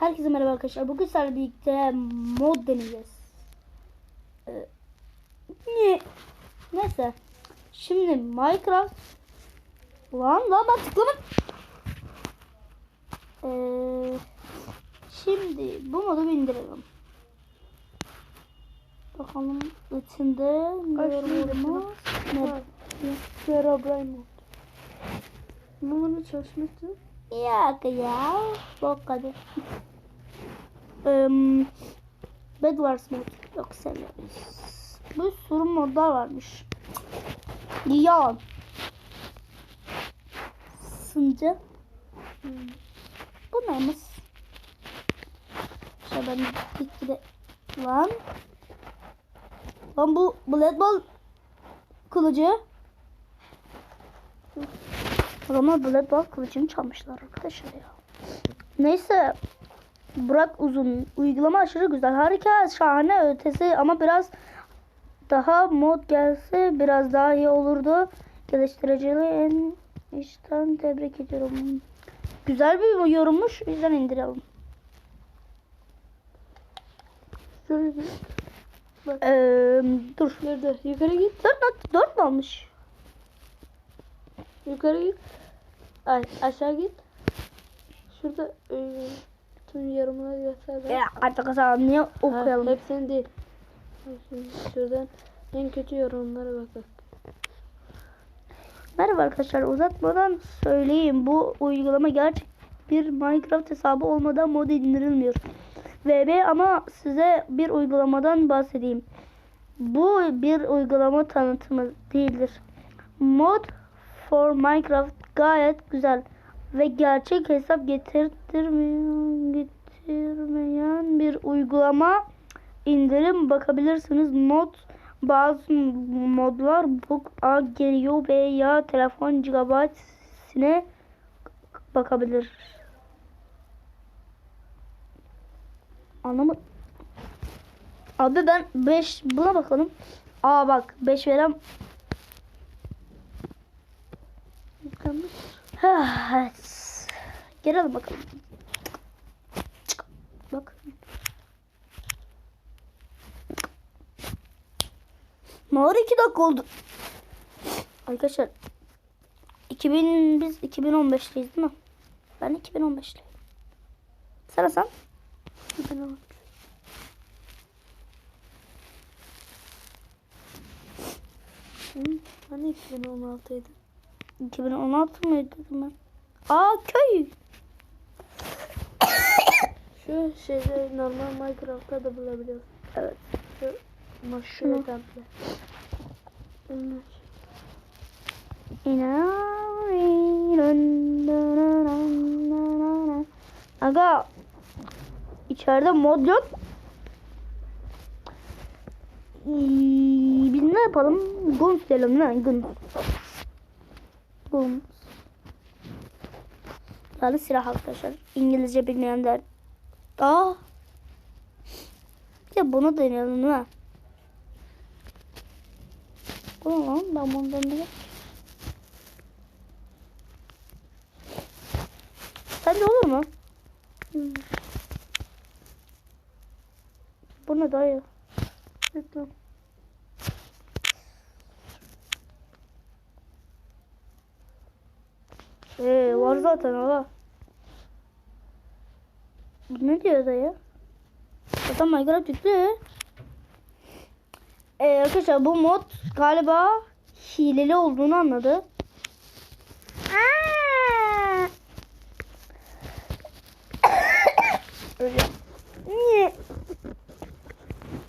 Herkese merhaba arkadaşlar. Bugün sizlerle birlikte mod deneyeceğiz. Ee, ne? Neyse. Şimdi Minecraft Lan lan ben tıklama. Ee, şimdi bu modu indirelim. Bakalım içinde ne Kaç yorumumuz ne? Herobrine mod. Numara çalışmıştı. Yok ya. Bok hadi. Um, Bedwars mod. Yok sevmiyoruz. Bu sürü modlar varmış. Yalan. Sınca. Hmm. Bu neymiş? Şöyle ben gitgide lan. Lan bu Blood Ball kılıcı. Adamlar Blood Ball kılıcını çalmışlar arkadaşlar ya. Neyse. Burak uzun. Uygulama aşırı güzel. Harika, şahane ötesi ama biraz daha mod gelse biraz daha iyi olurdu. Geliştiriciliği en içten tebrik ediyorum. Güzel bir yorummuş. O yüzden indirelim. Şöyle. Ee, dur. Nerede? Yukarı git. Dört, not, dört mü olmuş? Yukarı git. Ay aşağı git. Şurada e, tüm yorumları göster. Ya arkadaşlar niye okuyalım? Ha, hepsini değil. Şuradan en kötü yorumlara bak bak. Merhaba arkadaşlar uzatmadan söyleyeyim bu uygulama gerçek bir Minecraft hesabı olmadan mod indirilmiyor. VB ama size bir uygulamadan bahsedeyim. Bu bir uygulama tanıtımı değildir. Mod for Minecraft gayet güzel ve gerçek hesap getirtmeyen, getirmeyen bir uygulama indirim bakabilirsiniz. Mod bazı modlar bu a geliyor veya telefon gigabaytine bakabilir. Anlamadım. Abi ben 5 buna bakalım. Aa bak 5 veren Yıkanmış. Evet. Gelelim bakalım. Çık. Bak. Mağara 2 dakika oldu. Arkadaşlar 2000 biz 2015'teyiz değil mi? Ben 2015'liyim. Sen Hasan? Ben al. Hı, Hani 2016'ydı? 2016 mıydı ben? Aa köy. Şu şeyde normal Minecraft'ta da bulabiliyoruz. Evet. Şu maşure temple. Evet. Aga içeride mod yok. Biz ne yapalım? Guns diyelim ne? Guns. Guns. Yani silah arkadaşlar. İngilizce bilmeyenler. Aa. Ya bunu deneyelim mi? Bu lan? Ben bunu deneyeceğim. Sence olur mu? Hmm. Bu ne dayı? Tamam. Ee, var zaten ama. Bu ne diyor dayı? Zaten Minecraft yüklü. Ee, arkadaşlar bu mod galiba hileli olduğunu anladı. Niye?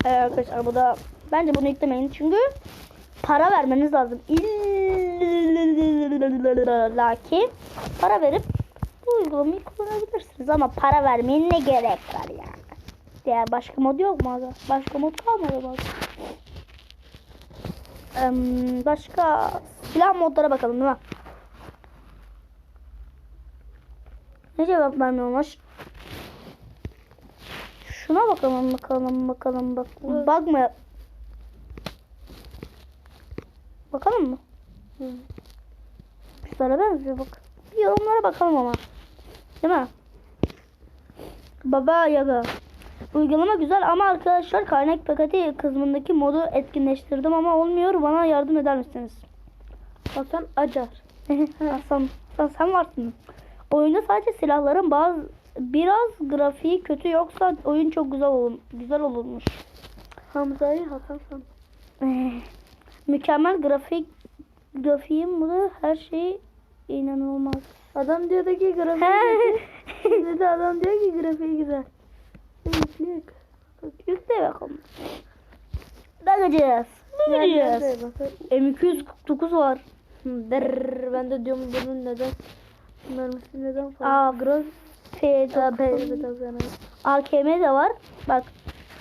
Ee, arkadaşlar bu da bence bunu yüklemeyin çünkü para vermeniz lazım. İlla ki para verip bu uygulamayı kullanabilirsiniz ama para vermeyin ne gerek var yani. Ya başka mod yok mu abi? Başka mod kalmadı mı? Em, başka silah modlara bakalım değil mi? Ne cevap vermiyormuş? Şuna bakalım bakalım bakalım bak. Evet. Bakma. Bakalım mı? Hı. Güzele benziyor bak. Bir yorumlara bakalım ama. Değil mi? Baba Yaga. Uygulama güzel ama arkadaşlar kaynak paketi kısmındaki modu etkinleştirdim ama olmuyor. Bana yardım eder misiniz? Hasan Acar. Hasan, sen, sen varsın. Oyunda sadece silahların bazı biraz grafiği kötü yoksa oyun çok güzel olur, güzel olurmuş. Hamza'yı Hasan San. Mükemmel grafik grafiğim bu her şey inanılmaz. Adam diyor ki grafiği güzel. Dedi adam diyor ki grafiği güzel. Yüklük. Yükle bakalım. Bakacağız. Bakacağız. M249 var. Der, ben de diyorum bunun neden mermisi neden fazla. Aa, Gross P90. AKM de var. Bak.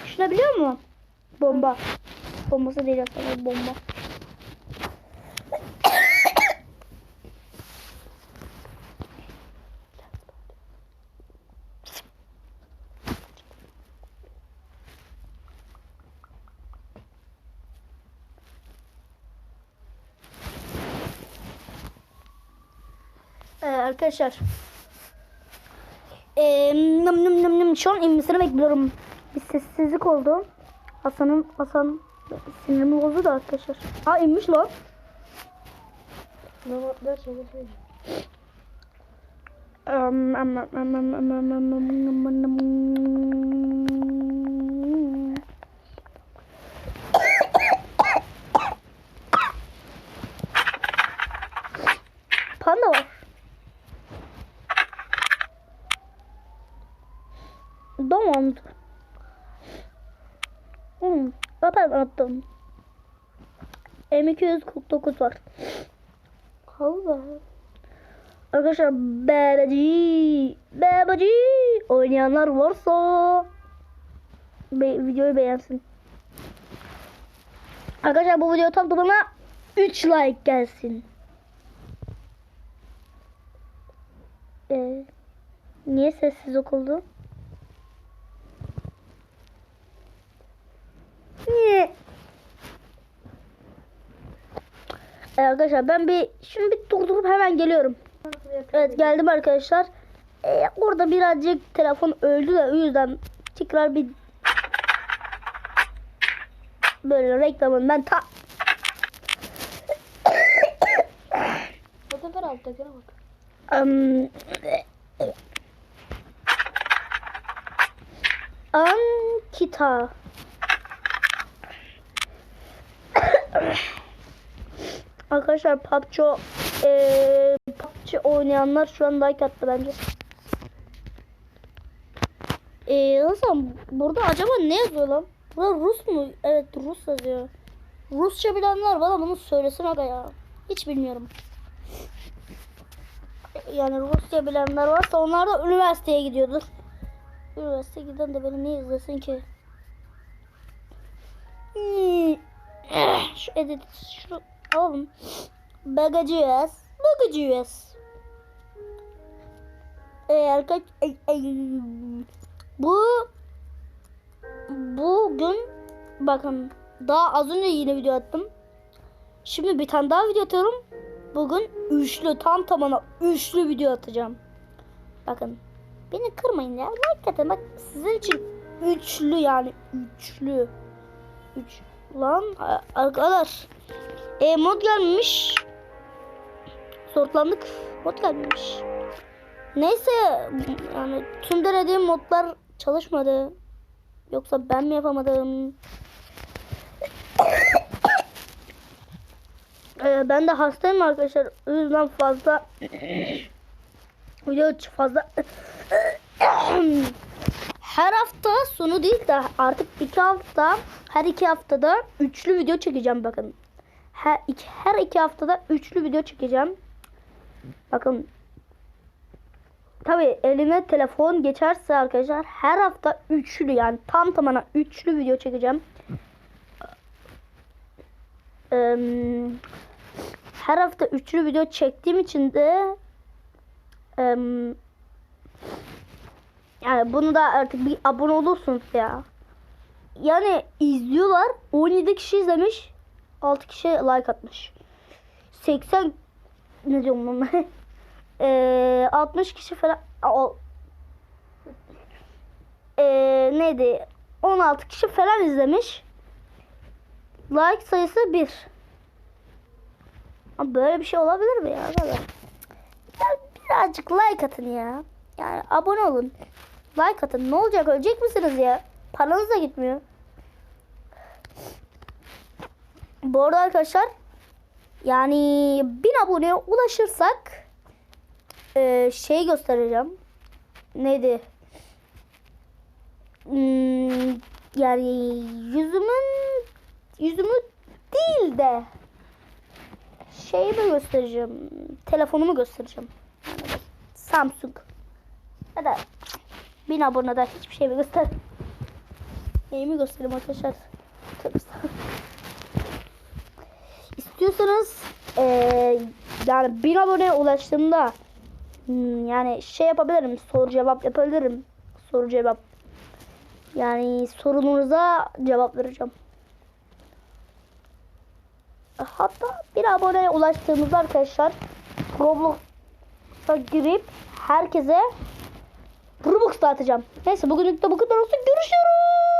Şuna biliyor musun? Bomba. Bombası değil aslında bomba. Ee, arkadaşlar ee, nım nım nım nım. Şu an inmesini bekliyorum. Bir sessizlik oldu. Hasan'ın Hasan sinirimi bozdu da arkadaşlar. Aa inmiş lan. Em, em, em, em, em, em, em, em. Panda var. Don't. Hmm, zaten attım. M249 var. Allah. Arkadaşlar Babacı Babacı oynayanlar varsa be- videoyu beğensin. Arkadaşlar bu video tam tamına 3 like gelsin. Ee, niye sessiz okuldu? Ee, arkadaşlar ben bir şimdi bir durdurup hemen geliyorum. Evet geldim arkadaşlar. Ee, orada birazcık telefon öldü de o yüzden tekrar bir böyle reklamından ta sefer alttakine bak. Ankita Arkadaşlar PUBG eee PUBG oynayanlar şu an like attı bence. Eee Hasan burada acaba ne yazıyor lan? Burada Rus mu? Evet Rus yazıyor. Rusça bilenler bana bunu söylesin aga ya. Hiç bilmiyorum. Yani Rusça bilenler varsa onlar da üniversiteye gidiyordur. Üniversiteye giden de beni ne izlesin ki? Hmm. Şu edit şu alalım. Bagacıyız. Bagacıyız. Eğer kaç ay, ay. bu bugün bakın daha az önce yine video attım. Şimdi bir tane daha video atıyorum. Bugün üçlü tam tamına üçlü video atacağım. Bakın beni kırmayın ya. Atın bak sizin için üçlü yani üçlü. Üç. Lan arkadaş. E mod gelmiş. Sortlandık. Mod gelmiş. Neyse yani tüm denediğim modlar çalışmadı. Yoksa ben mi yapamadım? Ee, ben de hastayım arkadaşlar. O yüzden fazla video fazla her hafta sonu değil de artık iki hafta her iki haftada üçlü video çekeceğim bakın. Her iki, her iki haftada üçlü video çekeceğim. Bakın Tabi elime telefon geçerse arkadaşlar her hafta üçlü yani tam tamına üçlü video çekeceğim. Eee, her hafta üçlü video çektiğim için de eee, yani bunu da artık bir abone olursunuz ya. Yani izliyorlar 17 kişi izlemiş 6 kişi like atmış. 80 ne diyorum lan? Eee 60 kişi falan o- neydi 16 kişi falan izlemiş. Like sayısı 1. Ama böyle bir şey olabilir mi ya? arkadaşlar? Ya birazcık like atın ya. Yani abone olun. Like atın. Ne olacak? Ölecek misiniz ya? Paranız da gitmiyor. Bu arada arkadaşlar yani bin aboneye ulaşırsak e, şey göstereceğim. Neydi? Hmm, yani yüzümün yüzümü değil de şeyimi göstereceğim. Telefonumu göstereceğim. Samsung. Ya da bin abonede hiçbir şey mi göster? Neyimi göstereyim arkadaşlar? Estağfurullah. İstiyorsanız eee yani bin aboneye ulaştığımda hmm, yani şey yapabilirim. Soru cevap yapabilirim. Soru cevap. Yani sorununuza cevap vereceğim. Hatta bir aboneye ulaştığımızda arkadaşlar Roblox'a girip herkese Robux dağıtacağım. Neyse bugünlük de bu kadar olsun. Görüşürüz.